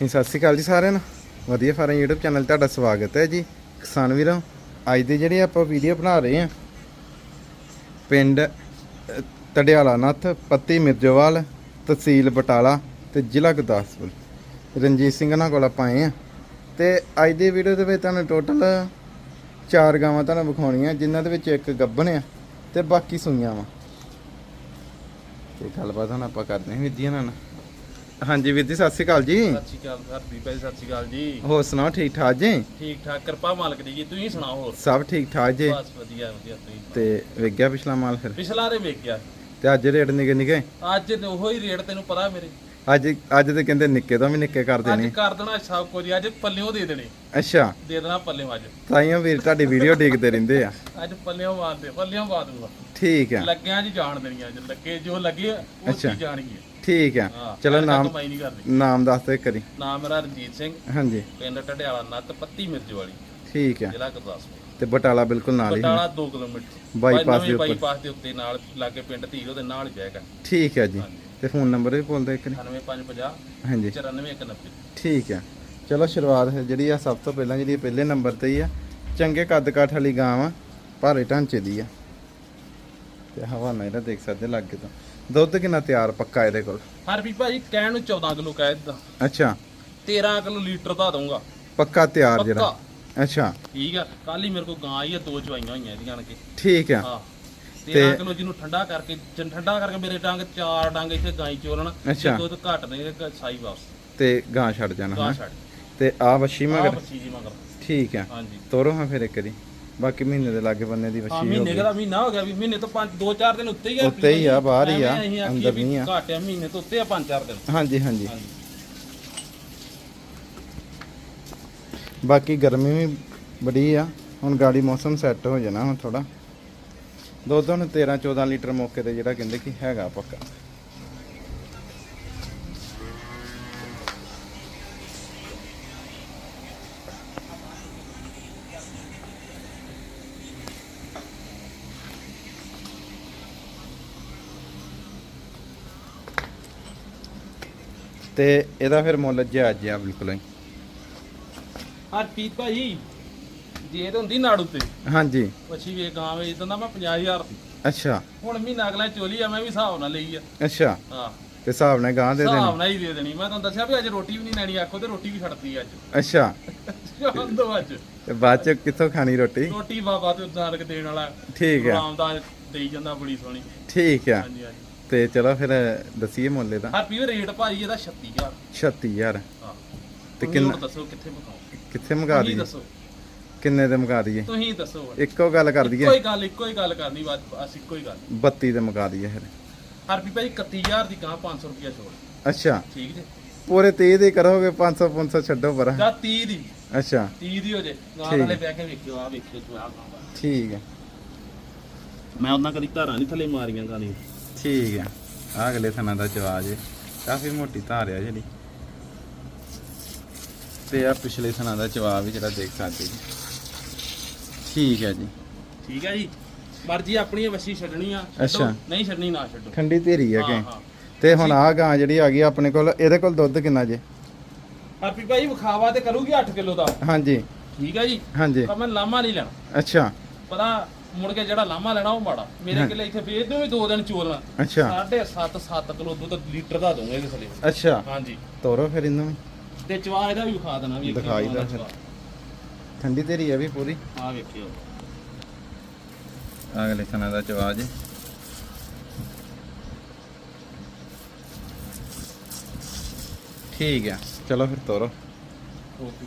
ਜੀ ਸਤਿ ਸ਼੍ਰੀ ਅਕਾਲ ਜੀ ਸਾਰਿਆਂ ਨੂੰ। ਵਧੀਆ ਫਾਰਮ YouTube ਚੈਨਲ ਤੁਹਾਡਾ ਸਵਾਗਤ ਹੈ ਜੀ। ਕਿਸਾਨ ਵੀਰੋ ਅੱਜ ਦੀ ਜਿਹੜੀ ਆਪਾਂ ਵੀਡੀਓ ਬਣਾ ਰਹੇ ਹਾਂ ਪਿੰਡ ਅ, ਤੜਿਆਲਾ ਨੱਥ ਪੱਤੀ ਮਿਰਜੋਵਾਲ ਤਹਿਸੀਲ ਬਟਾਲਾ ਤੇ ਜ਼ਿਲ੍ਹਾ ਗੁਰਦਾਸਪੁਰ। ਰਣਜੀਤ ਸਿੰਘ ਨਾਲ ਕੋਲ ਆਪਾਂ ਆਏ ਆ ਤੇ ਅੱਜ ਦੀ ਵੀਡੀਓ ਦੇ ਵਿੱਚ ਤੁਹਾਨੂੰ ਟੋਟਲ ਚਾਰ ਗਾਵਾਂ ਤੁਹਾਨੂੰ ਵਿਖਾਉਣੀਆਂ ਜਿਨ੍ਹਾਂ ਦੇ ਵਿੱਚ ਇੱਕ ਗੱਭਣ ਆ ਤੇ ਬਾਕੀ ਸੂਈਆਂ ਵਾ। ਤੇ ਗੱਲਬਾਤ ਹੁਣ ਆਪਾਂ ਕਰਦੇ ਹਾਂ ਵੀਰ ਨਾਲ। ਹਾਂਜੀ ਵੀਰ ਜੀ ਸਤਿ ਸ਼੍ਰੀ ਅਕਾਲ ਜੀ। ਸਤਿ ਸ਼੍ਰੀ ਅਕਾਲ ਹਰਪ੍ਰੀਤ ਭਾਈ ਸਤਿ ਸ਼੍ਰੀ ਅਕਾਲ ਜੀ। ਹੋਰ ਸੁਣਾਓ ਠੀਕ ਠਾਕ ਜੀ? ਠੀਕ ਠਾਕ ਕਿਰਪਾ ਮਾਲਕ ਦੀ ਜੀ ਤੁਸੀਂ ਸੁਣਾਓ ਹੋਰ? ਸਭ ਠੀਕ ਠਾਕ ਜੀ। ਬਸ ਵਧੀਆ ਵਧੀਆ ਤੁਸੀਂ ਤੇ ਵੇਖਿਆ ਪਿਛਲਾ ਮਾਲ ਫਿਰ? ਪਿਛਲਾ ਰੇ ਤੇ ਅੱਜ ਰੇਟ ਨਿਕੇ ਨਿਕੇ? ਅੱਜ ਤੇ ਉਹੋ ਹੀ ਰੇਟ ਤੈਨੂੰ ਪਤਾ ਮੇਰੇ। ਅੱਜ ਅੱਜ ਤੇ ਕਹਿੰਦੇ ਨਿੱਕੇ ਤੋਂ ਵੀ ਨਿੱਕੇ ਕਰ ਅੱਜ ਦੇਣੇ ਕਰ ਦੇਣਾ ਸਭ ਕੁਝ ਅੱਜ ਪੱਲਿਓਂ ਦੇ ਦੇਣੇ। ਅੱਛਾ। ਦੇ ਦੇਣਾ ਪੱਲਿਓਂ ਅੱਜ। ਤਾਈਓ ਵੀਰ ਤੁਹਾਡੀ ਵੀਡੀਓ ਦੇਖਦੇ ਰਹਿੰਦੇ ਆ। ਅੱਜ ਪੱਲਿਓਂ ਮਾਰਦੇ ਪੱਲਿਓਂ ਪਾ ਦੂੰਗਾ ਠੀਕ ਆ। ਲੱਗਿਆਂ ਜੀ ਜਾਣ ਦੇਣੀ ਅੱਜ ਲੱਗੇ ਜੋ ਲੱਗੇ ਉਹ ਅੱਛਾ। ਚੀਜ਼ ਜਾਣਗੀ। ਠੀਕ ਆ। ਹਾਂ ਚਲੋ ਨਾਮ ਕਮਾਈ ਨਹੀਂ ਕਰਦੀ ਨਾਮ ਦੱਸ ਦੇ ਕਰੀ ਨਾਮ ਮੇਰਾ ਰਣਜੀਤ ਸਿੰਘ। ਹਾਂਜੀ। ਪਿੰਡ ਢਡਿਆਲਾ ਨੱਤ ਪੱਤੀ ਮਿਰਜ ਵਾਲੀ। ਠੀਕ ਆ। ਜ਼ਿਲ੍ਹਾ ਗੁਰਦਾਸਪੁਰ। ਤੇ ਬਟਾਲਾ ਬਿਲਕੁਲ ਨਾਲ ਹੀ ਬਟਾਲਾ 2 ਕਿਲੋਮੀਟਰ। ਬਾਈਪਾਸ ਦੇ ਉੱਪਰ। ਬਾਈਪਾਸ ਦੇ ਉੱਤੇ ਨਾਲ ਲਾਗੇ ਪਿੰਡ ਧੀਰੋ ਦੇ ਨਾਲ ਹੀ ਬੈਗਾ ਠੀਕ ਆ ਜੀ। ਹਾਂਜੀ। ਤੇ ਫੋਨ ਨੰਬਰ ਵੀ ਬੋਲ ਦੇ ਕਰੀ 98550 ਹਾਂਜੀ। 94190 ਠੀਕ ਆ। ਚਲੋ ਸ਼ੁਰੂਆਤ ਹੈ ਜਿਹੜੀ ਆ ਸਭ ਤੋਂ ਪਹਿਲਾਂ ਜਿਹੜੀ ਪਹਿਲੇ ਨੰਬਰ ਤੇ ਹੀ ਆ। ਚੰਗੇ ਕੱਦ ਕਾਠ ਵਾਲੀ ਗਾਂ ਵਾ ਭਾਰੇ ਢਾਂਚੇ ਦੀ ਆ। ਤੇ ਹਵਾਨਾ ਇਹਦਾ ਦੇਖ ਸਕਦੇ ਲੱਗੇ ਤਾਂ। ਦੁੱਧ ਕਿੰਨਾ ਤਿਆਰ ਪੱਕਾ ਇਹਦੇ ਕੋਲ? ਹਰਪੀ ਭਾਜੀ ਕਹਿਣ ਨੂੰ 14 ਕਿਲੋ ਕਹਿ ਦਿੱਤਾ। ਅੱਛਾ। 13 ਕਿਲੋ ਲੀਟਰ ਦਾ ਦਊਂਗਾ। ਪੱਕਾ ਤਿਆਰ ਜਿਹੜਾ। ਅੱਛਾ। ਠੀਕ ਆ। ਕੱਲ ਹੀ ਮੇਰੇ ਕੋਲ ਗਾਂ ਆਈ ਆ ਦੋ ਚਵਾਈਆਂ ਹੋਈਆਂ ਇਹਦੀਆਂ ਆਣ ਕੇ। ਠੀਕ ਆ। ਹਾਂ। 13 ਕਿਲੋ ਜਿਹਨੂੰ ਠੰਡਾ ਕਰਕੇ ਜਨ ਠੰਡਾ ਕਰਕੇ ਮੇਰੇ ਡੰਗ ਚਾਰ ਡੰਗ ਇੱਥੇ ਗਾਈ ਚੋਲਣ ਅੱਛਾ। ਦੁੱਧ ਘੱਟ ਦੇ ਤੇ ਸਾਈ ਵਾਪਸ। ਤੇ ਗਾਂ ਛੱਡ ਜਾਣਾ ਗਾਂ ਛੱਡ ਤੇ ਆ ਵਸ਼ੀ ਆ ਮਗਰ? ਬੱਚੀ ਜੀ ਮਗਰ। ਠੀਕ ਆ। ਹਾਂਜੀ। ਤੋਰੋ ਹਾਂ ਫਿਰ ਇੱਕ ਵਾਰੀ। ਬਾਕੀ ਮਹੀਨੇ ਦੇ ਲਾਗੇ ਬੰਨੇ ਦੀ ਹਾਂ ਵਸ਼ੀ ਹੋ ਮਹੀਨੇ ਗਈ। ਦਾ ਮਹੀਨਾ ਹੋ ਗਿਆ ਵੀ ਮਹੀਨੇ ਤੋਂ ਪੰਜ ਦੋ ਚਾਰ ਦਿਨ ਉੱਤੇ ਹੀ ਆ ਉੱਤੇ ਹੀ ਆ, ਬਾਹਰ ਹੀ ਆ, ਐਵੇਂ ਅਸੀਂ ਆਖੀਏ ਅੰਦਰ ਵੀ ਨਹੀਂ ਆ। ਘੱਟ ਆ ਮਹੀਨੇ ਤੋਂ ਉੱਤੇ ਆ ਪੰਜ ਚਾਰ ਦਿਨ। ਹਾਂਜੀ ਹਾਂਜੀ। ਹਾਂਜੀ। ਬਾਕੀ ਗਰਮੀ ਵੀ ਬੜੀ ਆ। ਹੁਣ ਗਾੜੀ ਮੌਸਮ ਸੈੱਟ ਹੋ ਜਾਣਾ ਹੁਣ ਥੋੜਾ ਦੁੱਧ ਹੁਣ 13 14 ਲੀਟਰ ਮੌਕੇ ਤੇ ਜਿਹੜਾ ਕਹਿੰਦੇ ਕਿ ਹੈਗਾ ਪੱਕਾ। ਤੇ ਇਹਦਾ ਫਿਰ ਮੁੱਲ ਜਾਇਜ਼ ਜਿਹਾ ਬਿਲਕੁਲ। ਹੀ ਹਰਪੀਤ ਭਾਜੀ ਜੇ ਤੇ ਹੁੰਦੀ ਨਾੜੂ ਤੇ ਹਾਂਜੀ। ਵੱਛੀ ਵੇ ਗਾਂ ਵੇਚ ਦਿੰਦਾ ਮੈਂ 50000 ਦੀ ਅੱਛਾ। ਹੁਣ ਮਹੀਨਾ ਅਗਲਾ ਚੋਲੀ ਆ ਮੈਂ ਵੀ ਹਿਸਾਬ ਨਾਲ ਲਈ ਆ। ਅੱਛਾ। ਹਾਂ। ਤੇ ਹਿਸਾਬ ਨਾਲ ਗਾਂ ਦੇ ਹਿਸਾਬ ਦੇਣੀ ਨਾਲ ਹੀ ਦੇ ਦੇਣੀ। ਮੈਂ ਤੁਹਾਨੂੰ ਦੱਸਿਆ ਵੀ ਅੱਜ ਰੋਟੀ ਵੀ ਨਹੀਂ ਲੈਣੀ ਆਖੋ ਤੇ ਰੋਟੀ ਵੀ ਛੱਡਤੀ ਅੱਜ। ਅੱਛਾ। ਸ਼ਾਮ ਤੋਂ ਅੱਜ। ਤੇ ਬਾਅਦ ਚ ਕਿੱਥੋਂ ਖਾਣੀ ਰੋਟੀ? ਰੋਟੀ ਬਾਬਾ ਤੇ ਨਾਨਕ ਦੇਣ ਵਾਲਾ। ਠੀਕ ਹੈ ਆਰਾਮ ਦਾ ਦੇਈ ਜਾਂਦਾ ਬੜੀ ਸੋਹਣੀ। ਠੀਕ ਆ। ਹਾਂਜੀ ਹਾਂਜੀ। ਤੇ ਚਲੋ ਫਿਰ ਦਸੀਏ ਮੁੱਲ ਇਹਦਾ ਹਰਪੀਤ ਰੇਟ ਭਾਜੀ ਇਹਦਾ 36000 36000 ਹਾਂ। ਤੇ ਕਿੰਨਾ- ਦੱਸੋ ਕਿੱਥੇ ਪਕਾਓ ਕਿੱਥੇ ਤੁਸੀਂ ਦਈਏ ਦੱਸੋ। ਕਿੰਨੇ ਦੇ ਮੁਕਾ ਦਈਏ? ਤੁਸੀਂ ਦੱਸੋ ਇੱਕੋ ਗੱਲ ਕਰ ਇੱਕੋ ਦਈਏ ਹੀ ਗੱਲ ਇੱਕੋ ਹੀ ਗੱਲ ਕਰਨੀ ਬਸ ਬਸ ਇੱਕੋ ਹੀ ਗੱਲ। 32 ਦੇ ਮੁਕਾ ਦਈਏ ਫਿਰ। ਹਰਪੀਤ ਭਾਜੀ 31000 ਦੀ ਗਾਂ 500 ਰੁਪਿਆ ਛੋੜ ਅੱਛਾ। ਠੀਕ ਜੇ? ਪੂਰੇ 30 ਦੇ ਕਰੋਗੇ 500 500 ਛੱਡੋ ਪਰ। ਜਾਂ 30 ਦੀ। ਅੱਛਾ। 30 ਦੀ ਹੋ ਜੇ। ਗਾਂ ਠੀਕ। ਵਾਲੇ। ਬਹਿ ਕੇ ਵੇਖਿਓ ਆ ਵੇਖਿਓ ਤੂੰ ਆ ਗਾਂ ਠੀਕ ਹੈ। ਮੈਂ ਉਹਨਾਂ ਕਦੀ ਧਾਰਾਂ ਨਹੀਂ ਥੱਲੇ ਮਾਰੀਆਂ ਗਾਂ ਠੀਕ ਹੈ। ਆ ਅਗਲੇ ਥਣਾ ਦਾ ਜਵਾਜ ਹੈ ਕਾਫੀ ਮੋਟੀ ਧਾਰ ਆ ਜਿਹੜੀ। ਤੇ ਆ ਪਿਛਲੇ ਥਣਾ ਦਾ ਜਵਾਬ ਵੀ ਜਿਹੜਾ ਦੇਖ ਸਕਦੇ ਜੀ। ਠੀਕ ਹੈ ਜੀ। ਠੀਕ ਹੈ ਜੀ। ਮਰਜ਼ੀ ਆਪਣੀ ਵੱਛੀ ਛੱਡਣੀ ਆ ਛੱਡੋ, ਅੱਛਾ। ਨਹੀਂ ਛੱਡਣੀ ਨਾ ਛੱਡੋ। ਠੰਡੀ ਧੀਰੀ ਹੈ ਹਾਂ ਕਿ। ਹਾਂ। ਤੇ ਹੁਣ ਆ ਗਾਂ ਜਿਹੜੀ ਆ ਗਈ ਆਪਣੇ ਕੋਲ ਇਹਦੇ ਕੋਲ ਦੁੱਧ ਕਿੰਨਾ ਜੇ? ਹਰਪੀ ਭਾਈ ਵਿਖਾਵਾ ਤੇ ਕਰੂਗੀ 8 ਕਿਲੋ ਦਾ। ਹਾਂਜੀ। ਠੀਕ ਹੈ ਜੀ। ਹਾਂਜੀ। ਪਰ ਮੈਂ ਲਾਮਾ ਨਹੀਂ ਲੈਣਾ। ਅੱਛਾ। ਪਤਾ ਮੁੜ ਕੇ ਜਿਹੜਾ ਲਾਮਾ ਲੈਣਾ ਉਹ ਮਾੜਾ। ਮੇਰੇ ਹਾਂ। ਕਿਲੇ ਇੱਥੇ ਵੇਚ ਦੂੰ ਵੀ ਦੋ ਦਿਨ ਚੋਲਣਾ। ਅੱਛਾ। ਸਾਢੇ 7 7 ਕਿਲੋ ਦੁੱਧ ਲੀਟਰ ਦਾ ਦਊਂਗੇ ਇਸ ਲਈ ਅੱਛਾ। ਹਾਂਜੀ। ਤੋਰੋ ਫਿਰ ਇਹਨੂੰ ਵੀ। ਤੇ ਚਵਾ ਇਹਦਾ ਵੀ ਵਿਖਾ ਦੇਣਾ ਵੀ ਦਿਖਾਈ ਦਾ ਫਿਰ। ਠੰਡੀ ਧੀਰੀ ਹੈ ਵੀ ਪੂਰੀ। ਆ ਵੇਖਿਓ। ਅਗਲੇ ਥਣਾ ਦਾ ਜਵਾਜ। ਠੀਕ ਹੈ ਚਲੋ ਫਿਰ ਤੋਰੋ। ਓਕੇ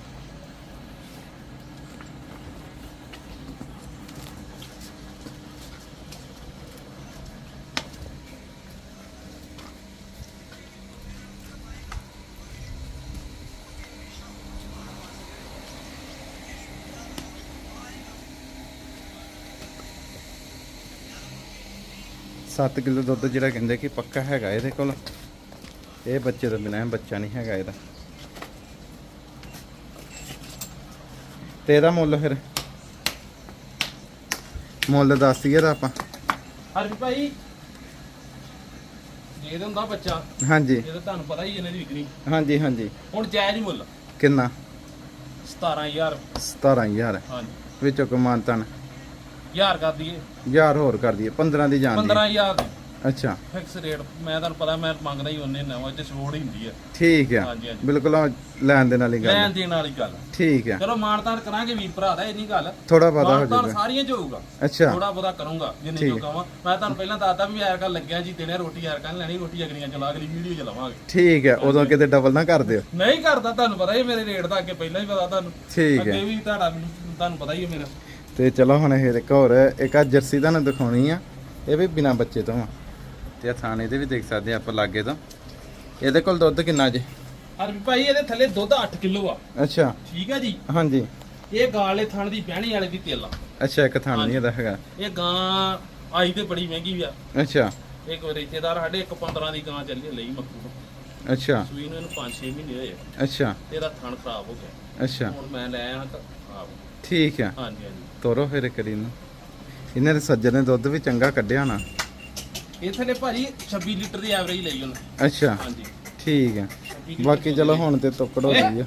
ਸੱਤ ਕਿਲੋ ਦੁੱਧ ਜਿਹੜਾ ਕਹਿੰਦੇ ਕਿ ਪੱਕਾ ਹੈਗਾ ਇਹਦੇ ਕੋਲ। ਇਹ ਬੱਚੇ ਤੋਂ ਬਿਨਾਂ ਬੱਚਾ ਨਹੀਂ ਹੈਗਾ ਇਹਦਾ। ਤੇ ਇਹਦਾ ਮੁੱਲ ਫਿਰ? ਮੁੱਲ ਦੱਸ ਦਈਏ ਤਾਂ ਆਪਾਂ। ਹਰਪੀ ਭਾਈ ਜੇ ਤੇ ਹੁੰਦਾ ਬੱਚਾ। ਹਾਂਜੀ। ਇਹ ਤਾਂ ਤੁਹਾਨੂੰ ਪਤਾ ਹੀ ਇਹਨੇ ਦੀ ਵਿਕਰੀ। ਹਾਂਜੀ ਹਾਂਜੀ। ਹੁਣ ਜਾਇਜ਼ ਹੀ ਮੁੱਲ। ਕਿੰਨਾ? 17000 17000 ਹਾਂਜੀ। ਵਿੱਚੋਂ ਕਮਾਨਤਨ ਹਜ਼ਾਰ ਕਰ ਦਈਏ। ਹਜ਼ਾਰ ਹੋਰ ਕਰ ਦਈਏ 15 ਦੀ ਜਾਂਦੀ 15000 ਦੀ। ਅੱਛਾ। ਫਿਕਸ ਰੇਟ ਮੈਂ ਤੁਹਾਨੂੰ ਪਤਾ ਮੈਂ ਮੰਗਦਾ ਹੀ ਉਹਨੇ ਨਾ ਉਹ ਚ ਛੋੜ ਹੀ ਹੁੰਦੀ ਹੈ। ਠੀਕ ਆ। ਹਾਂਜੀ ਹਾਂਜੀ। ਬਿਲਕੁਲ ਉਹ ਲੈਣ ਦੇ ਨਾਲ ਹੀ ਲੈਣ ਗੱਲ ਦੇਣ ਵਾਲੀ ਗੱਲ ਠੀਕ ਆ। ਚਲੋ ਮਾਨਤਾਨ ਕਰਾਂਗੇ ਵੀਰ ਭਰਾ ਦਾ ਇਹ ਨਹੀਂ ਗੱਲ। ਥੋੜਾ ਪਤਾ ਹੋ ਮਾਨਤਾਨ ਜਾਊਗਾ। ਸਾਰੀਆਂ ਚ ਹੋਊਗਾ। ਅੱਛਾ। ਥੋੜਾ ਬਹੁਤਾ ਕਰੂੰਗਾ ਜਿੰਨੇ ਜੋ ਕਹਾਂ ਮੈਂ ਤੁਹਾਨੂੰ ਪਹਿਲਾਂ ਦੱਸਦਾ ਵੀ ਯਾਰ ਕੱਲ ਲੱਗਿਆ ਜੀ ਦਿਨੇ ਰੋਟੀ ਯਾਰ ਕੱਲ ਲੈਣੀ ਰੋਟੀ ਅਗਲੀਆਂ ਚਲਾ ਅਗਲੀ ਵੀਡੀਓ ਚਲਾਵਾਂਗੇ ਠੀਕ ਆ ਉਦੋਂ ਕਿਤੇ ਡਬਲ ਨਾ ਕਰ ਦਿਓ। ਨਹੀਂ ਕਰਦਾ ਤੁਹਾਨੂੰ ਪਤਾ ਹੀ ਮੇਰੇ ਰੇਟ ਦਾ ਅੱਗੇ ਪਹਿਲਾਂ ਹੀ ਪਤਾ ਤੁਹਾਨੂੰ। ਠੀਕ ਅੱਗੇ ਹੈ ਵੀ ਤੁਹਾਡਾ ਮੈਨੂੰ- ਤੁਹਾਨੂੰ ਪਤਾ ਹੀ ਹੈ ਮੇਰਾ। ਤੇ ਚਲੋ ਹੁਣ ਇਹ ਇੱਕ ਹੋਰ ਇੱਕ ਆ ਜਰਸੀ ਤੁਹਾਨੂੰ ਦਿਖਾਉਣੀ ਆ। ਇਹ ਵੀ ਬਿਨਾ ਬੱਚੇ ਤੋਂ ਆ। ਤੇ ਆ ਥਾਣੇ ਤੇ ਵੀ ਦੇਖ ਸਕਦੇ ਆ ਆਪਾਂ ਲਾਗੇ ਤੋਂ। ਇਹਦੇ ਕੋਲ ਦੁੱਧ ਕਿੰਨਾ ਜੇ? ਹਰ ਭਾਈ ਇਹਦੇ ਥੱਲੇ ਦੁੱਧ 8 ਕਿਲੋ ਆ। ਅੱਛਾ। ਠੀਕ ਹੈ ਜੀ? ਹਾਂਜੀ। ਇਹ ਗਾਲੇ ਥਣ ਦੀ ਬਹਿਣੀ ਵਾਲੇ ਦੀ ਤੇਲਾ ਅੱਛਾ ਇੱਕ ਥਾਣ ਨਹੀਂ ਇਹਦਾ ਹੈਗਾ। ਇਹ ਗਾਂ ਆਈ ਤੇ ਬੜੀ ਮਹਿੰਗੀ ਆ। ਅੱਛਾ। ਇਹ ਕੋਈ ਰਿਸ਼ਤੇਦਾਰ ਸਾਡੇ ਇੱਕ 15 ਦੀ ਗਾਂ ਚੱਲੀ ਲਈ ਤੋਂ। ਅੱਛਾ। ਸੂਈ ਨੂੰ ਇਹਨੂੰ 5-6 ਮਹੀਨੇ ਹੋਏ ਆ। ਅੱਛਾ। ਇਹਦਾ ਥਣ ਖਰਾਬ ਹੋ ਗਿਆ। ਅੱਛਾ। ਹੁਣ ਮੈਂ ਲੈ ਆਇਆ ਤਾਂ ਖਰਾਬ ਠੀਕ ਆ। ਹਾਂਜੀ ਹਾਂਜੀ। ਤੋਰੋ ਫਿਰ ਕਰੀ ਨੂੰ ਇਹਨਾਂ। ਦੇ ਸੱਜਣ ਨੇ ਦੁੱਧ ਵੀ ਚੰਗਾ ਕੱਢਿਆ ਨਾ। ਇਹ ਥੱਲੇ ਭਾਜੀ 26 ਲੀਟਰ ਦੀ ਐਵਰੇਜ ਲਈ ਉਹਨੇ। ਅੱਛਾ। ਹਾਂਜੀ। ਠੀਕ ਆ 26 ਲੀਟਰ ਬਾਕੀ ਚਲੋ ਹੁਣ ਤੇ ਤੁੱਕੜ ਹੋ ਗਈ ਆ।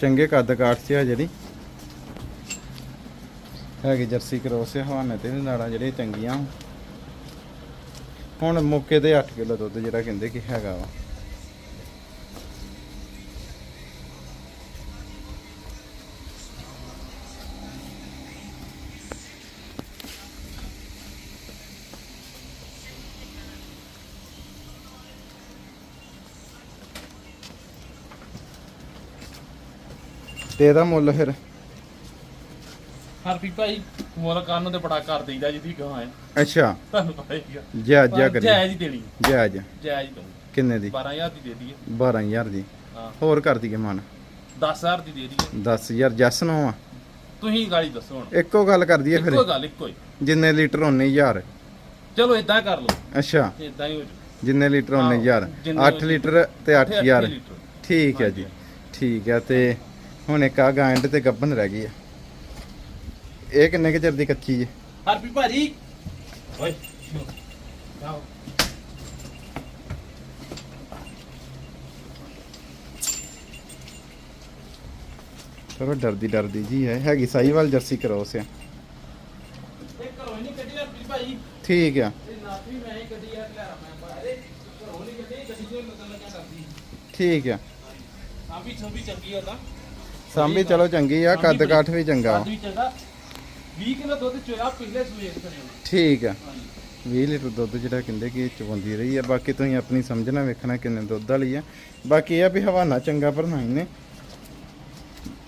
ਚੰਗੇ ਕੱਦ ਕਾਠ 'ਚ ਆ ਜਿਹੜੀ। ਹੈਗੀ ਜਰਸੀ ਕਰੋਸ ਹਵਾਨੇ ਤੇ ਨਾੜਾਂ ਜਿਹੜੀਆਂ ਚੰਗੀਆਂ। ਹੁਣ ਮੌਕੇ ਤੇ 8 ਕਿਲੋ ਦੁੱਧ ਜਿਹੜਾ ਕਹਿੰਦੇ ਕਿ ਹੈਗਾ ਵਾ। ਤੇ ਇਹਦਾ ਮੁੱਲ ਫਿਰ। ਹਰਪੀ ਭਾਈ ਮੁੱਲ ਕੰਨ ਤੇ ਬੜਾ ਕਰ ਦਈਦਾ ਜਿਹਦੀ ਗਾਂ ਹੈ ਅੱਛਾ। ਤੁਹਾਨੂੰ ਪਤਾ ਹੀ ਆ। ਜਾਇਜ਼ ਜਾ ਕਰੀ ਜਾਇਜ਼ ਹੀ ਦੇਣੀ ਜਾਇਜ਼। ਜਾਇਜ਼ ਦਊਂ ਕਿੰਨੇ ਦੀ? 12000 ਦੀ ਦੇ ਦਈਏ। 12000 ਦੀ। ਹਾਂ। ਹੋਰ ਕਰ ਦਈਏ ਮਨ। 10000 ਦੀ ਦੇ ਦਈਏ। 10000 ਜੱਸ ਨੂੰ ਆ। ਤੁਸੀਂ ਗਾਲੀ ਦੱਸੋ ਹੁਣ। ਇੱਕੋ ਗੱਲ ਕਰ ਦਈਏ ਇੱਕੋ ਫਿਰ ਗੱਲ ਇੱਕੋ ਹੀ। ਜਿੰਨੇ ਲੀਟਰ ਹੋਣੇ ਹਜ਼ਾਰ। ਚਲੋ ਇਦਾਂ ਕਰ ਲਓ। ਅੱਛਾ। ਇਦਾਂ ਹੀ ਹੋ ਜਾਊ। ਜਿੰਨੇ ਲੀਟਰ ਹੋਣੇ ਜਿੰਨੇ 8 ਲੀਟਰ। ਤੇ 8000 ਲੀਟਰ। ਠੀਕ ਹੈ ਜੀ। ਠੀਕ ਹੈ ਤੇ ਹੁਣ ਇੱਕ ਆ ਗਾਂਡ ਤੇ ਗੱਬਨ ਰਹਿ ਗਈ ਆ। ਇਹ ਕਿੰਨੇ ਕੁ ਚਿਰ ਦੀ ਕੱਚੀ ਜੀ? ਹਰਪੀ ਭਾਜੀ। ਓਏ ਆਓ ਚਲੋ ਡਰਦੀ ਡਰਦੀ ਜੀ ਹੈ। ਹੈਗੀ ਸਾਈਵਾਲ ਜਰਸੀ ਕਰੋਸ ਆ ਠੀਕ ਆ। ਆ ਠੀਕ ਆ। ਸਾਂਭੀ ਛੋਬੀ ਚੰਗੀ ਆ ਤਾਂ। ਸਾਂਭੀ ਚਲੋ ਚੰਗੀ ਆ ਕੱਦ ਕਾਠ ਵੀ ਚੰਗਾ। ਕੱਦ ਵੀ ਚੰਗਾ। 20 ਕਿਲੋ ਦੁੱਧ ਚੋਇਆ ਪਿਛਲੇ ਸੂਏ ਕਰੇ ਠੀਕ ਆ। ਹਾਂਜੀ। 20 ਲੀਟਰ ਦੁੱਧ ਜਿਹੜਾ ਕਹਿੰਦੇ ਕਿ ਚਵਾਉਂਦੀ ਰਹੀ ਆ। ਬਾਕੀ ਤੁਸੀਂ ਆਪਣੀ ਸਮਝਣਾ ਵੇਖਣਾ ਕਿੰਨੇ ਦੁੱਧ ਵਾਲੀ ਆ। ਬਾਕੀ ਇਹ ਆ ਵੀ ਹਵਾਨਾ ਚੰਗਾ ਭਰਨਾ ਇਹਨੇ।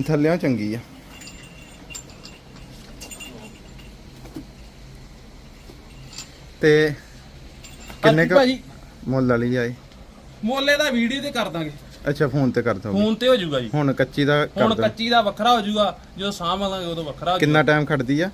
ਥੱਲਿਓਂ ਚੰਗੀ ਆ। ਤੇ ਕਿੰਨੇ ਕੁ ਭਾਜੀ। ਮੁੱਲ ਵਾਲੀ ਆਏ ਮੋਲੇ ਦਾ ਵੀਡੀਓ ਤੇ ਕਰ ਦਾਂਗੇ। ਅੱਛਾ ਫੋਨ ਤੇ ਕਰ ਦੋਗੇ ਫੋਨ ਤੇ ਹੋ ਜਾਊਗਾ ਜੀ। ਹੁਣ ਕੱਚੀ ਦਾ ਕਰ ਹੁਣ ਦੋ ਕੱਚੀ ਦਾ ਵੱਖਰਾ ਹੋ ਜਾਊਗਾ ਜਦੋਂ ਸਾਂਭਾਂਗੇ ਉਦੋਂ ਵੱਖਰਾ ਹੋ ਕਿੰਨਾ ਟਾਈਮ ਖੜਦੀ ਆ।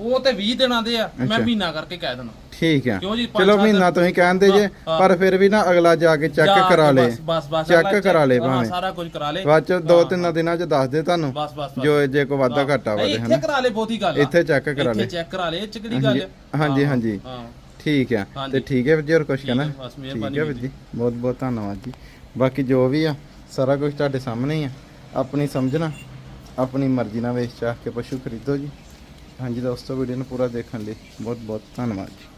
ਉਹ ਤੇ 20 ਦਿਨਾਂ ਦੇ ਆ ਮੈਂ। ਮਹੀਨਾ ਕਰਕੇ ਕਹਿ ਦੇਣਾ ਠੀਕ ਆ। ਕਿਉਂ ਜੀ, ਪੰਜ ਚਲੋ ਸੱਤ ਮਹੀਨਾ ਤੁਸੀਂ ਕਹਿੰਦੇ ਜੇ। ਪਰ ਫਿਰ ਵੀ ਨਾ ਅਗਲਾ ਜਾ ਕੇ ਚੈੱਕ ਜਾ ਕਰਾ ਕੇ ਲੇ। ਬਸ ਬਸ ਬਸ ਚੈੱਕ ਅਗਲਾ ਕਰਾ ਲੇ ਹਾਂ, ਭਾਵੇਂ। ਸਾਰਾ ਕੁਝ ਕਰਾ ਲੇ। ਬਾਅਦ ਚ ਦੋ ਤਿੰਨ ਦਿਨਾਂ ਚ ਦੱਸ ਦੇ ਤੁਹਾਨੂੰ ਬਸ ਬਸ ਬਸ। ਜੋ ਜੇ ਕੋਈ ਵਾਧਾ ਘਾਟਾ ਨਹੀਂ, ਵਧੇ ਇੱਥੇ ਹਨਾ ਕਰਾ ਲੇ ਬਹੁਤੀ ਗੱਲ ਆ। ਇੱਥੇ ਚੈੱਕ ਕਰਾ ਇੱਥੇ ਲੇ। ਚੈੱਕ ਕਰਾ ਲੇ ਚ ਕਿਹੜੀ ਗੱਲ ਆ? ਹਾਂਜੀ ਹਾਂਜੀ। ਹਾਂ। ਠੀਕ ਆ। ਹਾਂਜੀ। ਤੇ ਠੀਕ ਹੈ ਵੀਰ ਜੀ ਹੋਰ ਕੁਝ ਠੀਕ ਕਹਿਣਾ? ਹੈ, ਬਸ ਠੀਕ ਮਿਹਰਬਾਨੀ ਹੈ ਵੀਰ ਜੀ। ਬਹੁਤ ਬਹੁਤ ਧੰਨਵਾਦ ਜੀ। ਬਾਕੀ ਜੋ ਵੀ ਆ, ਸਾਰਾ ਕੁਝ ਤੁਹਾਡੇ ਸਾਹਮਣੇ ਹੀ ਆ। ਆਪਣੀ ਸਮਝਣਾ ਆਪਣੀ ਮਰਜ਼ੀ ਨਾਲ ਵੇਚ ਚਾਹ ਕੇ ਪਸ਼ੂ ਖਰੀਦੋ ਜੀ। ਹਾਂਜੀ ਦੋਸਤੋ ਵੀਡੀਓ ਨੂੰ ਪੂਰਾ ਦੇਖਣ ਲਈ ਬਹੁਤ ਬਹੁਤ ਧੰਨਵਾਦ ਜੀ।